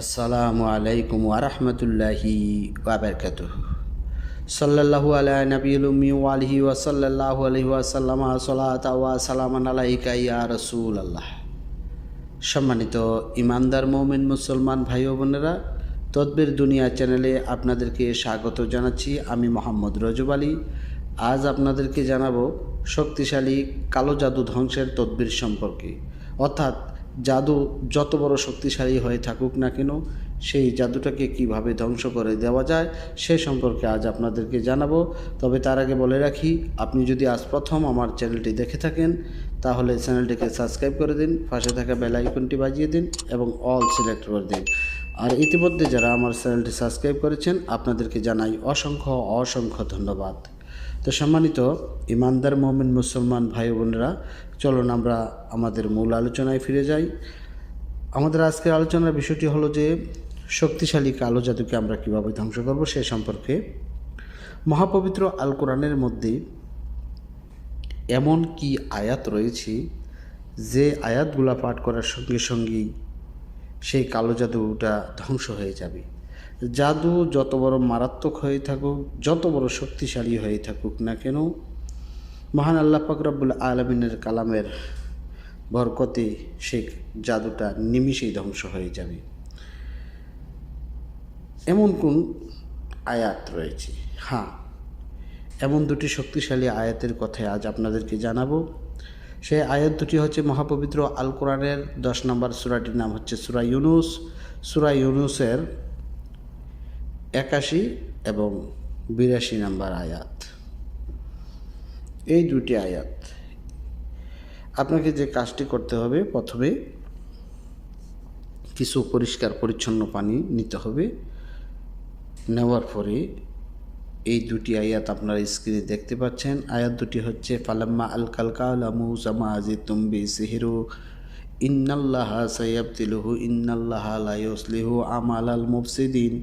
আসসালামু আলাইকুম ওয়ারহমতুল্লাহি ওয়াবারকাত সাল্লাল্লাহু আলা নবিয়ুল উম্মি আলিহি ওয়া সাল্লাল্লাহু আলাইহি ওয়া সাল্লামা, সালাতা সালামান আলাইকা ইয়া রাসূলুল্লাহ। সম্মানিত ইমানদার মৌমিন মুসলমান ভাই ও বোনেরা, তদবির দুনিয়া চ্যানেলে আপনাদেরকে স্বাগত জানাচ্ছি। আমি মোহাম্মদ রজব আলী। আজ আপনাদেরকে জানাব শক্তিশালী কালো জাদু ধ্বংসের তদবির সম্পর্কে। অর্থাৎ জাদু যত বড় শক্তিশালী হয়ে থাকুক না কেন, সেই জাদুটাকে কীভাবে ধ্বংস করে দেওয়া যায় সে সম্পর্কে আজ আপনাদেরকে জানাব। তবে তার আগে বলে রাখি, আপনি যদি আজ প্রথম আমার চ্যানেলটি দেখে থাকেন, তাহলে চ্যানেলটিকে সাবস্ক্রাইব করে দিন, পাশে থাকা বেল আইকনটি বাজিয়ে দিন এবং অল সিলেক্ট করে দিন। আর ইতিমধ্যে যারা আমার চ্যানেলটি সাবস্ক্রাইব করেছেন, আপনাদেরকে জানাই অসংখ্য অসংখ্য ধন্যবাদ। তো সম্মানিত ইমানদার মোহাম্মদ মুসলমান ভাই বোনেরা, চলুন আমরা আমাদের মূল আলোচনায় ফিরে যাই। আমাদের আজকের আলোচনার বিষয়টি হলো যে, শক্তিশালী কালো জাদুকে আমরা কীভাবে ধ্বংস করব সে সম্পর্কে। মহাপবিত্র আল কোরআনের মধ্যে এমন কি আয়াত রয়েছে, যে আয়াতগুলা পাঠ করার সঙ্গে সঙ্গেই সেই কালো জাদুটা ধ্বংস হয়ে যাবে? জাদু যত বড় মারাত্মক হয়ে থাকুক, যত বড় শক্তিশালী হয়ে থাকুক না কেন, মহান আল্লাহ ফাকরাবুল আলমিনের কালামের বরকতে সেই জাদুটা নিমিষেই ধ্বংস হয়ে যাবে। এমন কোন আয়াত রয়েছে? হ্যাঁ এমন দুটি শক্তিশালী আয়াতের কথায় আজ আপনাদেরকে জানাব। সেই আয়াত দুটি হচ্ছে মহাপবিত্র আল কোরআনের, দশ নম্বর সুরাটির নাম হচ্ছে সুরা ইউনুস। সুরা ইউনুসের একাশি এবং বিরাশি নাম্বার আয়াত। এই দুটি আয়াত। আপনাকে যে কাজটি করতে হবে প্রথমে কিছু পরিষ্কার পরিচ্ছন্ন পানি নিতে হবে। নেওয়ার পরে এই দুটি আয়াত আপনারা স্ক্রিনে দেখতে পাচ্ছেন। আয়াত দুটি হচ্ছে, ফালাম্মা আল কালকালামু জামা আজি তুম্বি সিহিরু ইন্নাল্লাহ সাইয়াবতিলুহু ইন্নাল্লাহ লা ইউসলিহু আমাল আল মুফসিদিন।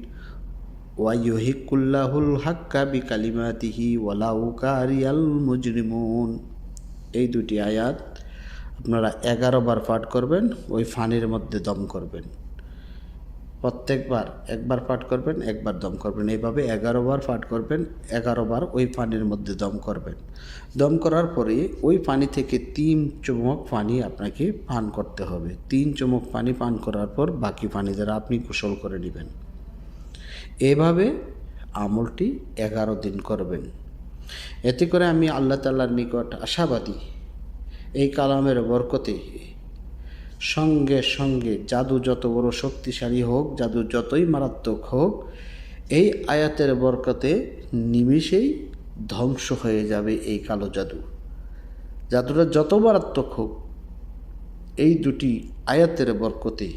ওয়াইহিকুল্লাহুল হাক্কা বি কালিমাতিহি ওয়ালাউ কারিয়াল মুজরিমুন। এই দুটি আয়াত আপনারা এগারো বার পাঠ করবেন, ওই ফানির মধ্যে দম করবেন। প্রত্যেকবার একবার পাঠ করবেন, একবার দম করবেন। এইভাবে এগারো বার পাঠ করবেন, এগারো বার ওই পানির মধ্যে দম করবেন। দম করার পরে ওই পানি থেকে তিন চুমক পানি আপনাকে পান করতে হবে। তিন চুমক পানি পান করার পর বাকি পানি দ্বারা আপনি কুশল করে নেবেন। এভাবে আমলটি এগারো দিন করবেন। এতে করে আমি আল্লাহ তাল্লার নিকট আশাবাদী। এই কালামের বরকতে সঙ্গে সঙ্গে জাদু যত বড় শক্তিশালী হোক, জাদু যতই মারাত্মক হোক, এই আয়াতের বরকতে নিমিষেই ধ্বংস হয়ে যাবে এই কালো জাদু। জাদুটা যত মারাত্মক হোক, এই দুটি আয়াতের বরকতে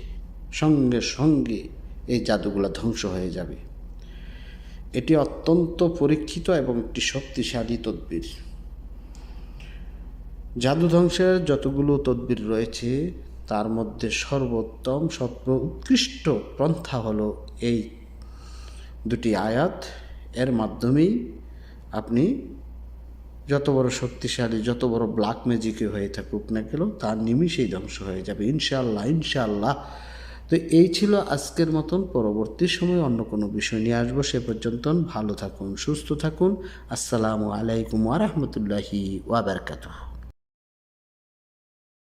সঙ্গে সঙ্গে এই জাদুগুলো ধ্বংস হয়ে যাবে। এটি অত্যন্ত পরীক্ষিত এবং একটি শক্তিশালী তদ্বির। জাদু ধ্বংসের যতগুলো তদ্বির রয়েছে, তার মধ্যে সর্বোত্তম সর্ব উৎকৃষ্ট পন্থা হলো এই দুটি আয়াত। এর মাধ্যমেই আপনি যত বড় শক্তিশালী, যত বড় ব্ল্যাক ম্যাজিকে হয়ে থাকুক না কেন, তার নিমিষেই ধ্বংস হয়ে যাবে। ইনশাল্লাহ ইনশাল্লাহ তো এই ছিল আজকের মতন। পরবর্তী সময়ে অন্য কোনো বিষয় নিয়ে আসব। সে পর্যন্ত ভালো থাকুন, সুস্থ থাকুন। আসসালামু আলাইকুম আ রহমতুল্লাহি ওয়া বারাকাতুহু।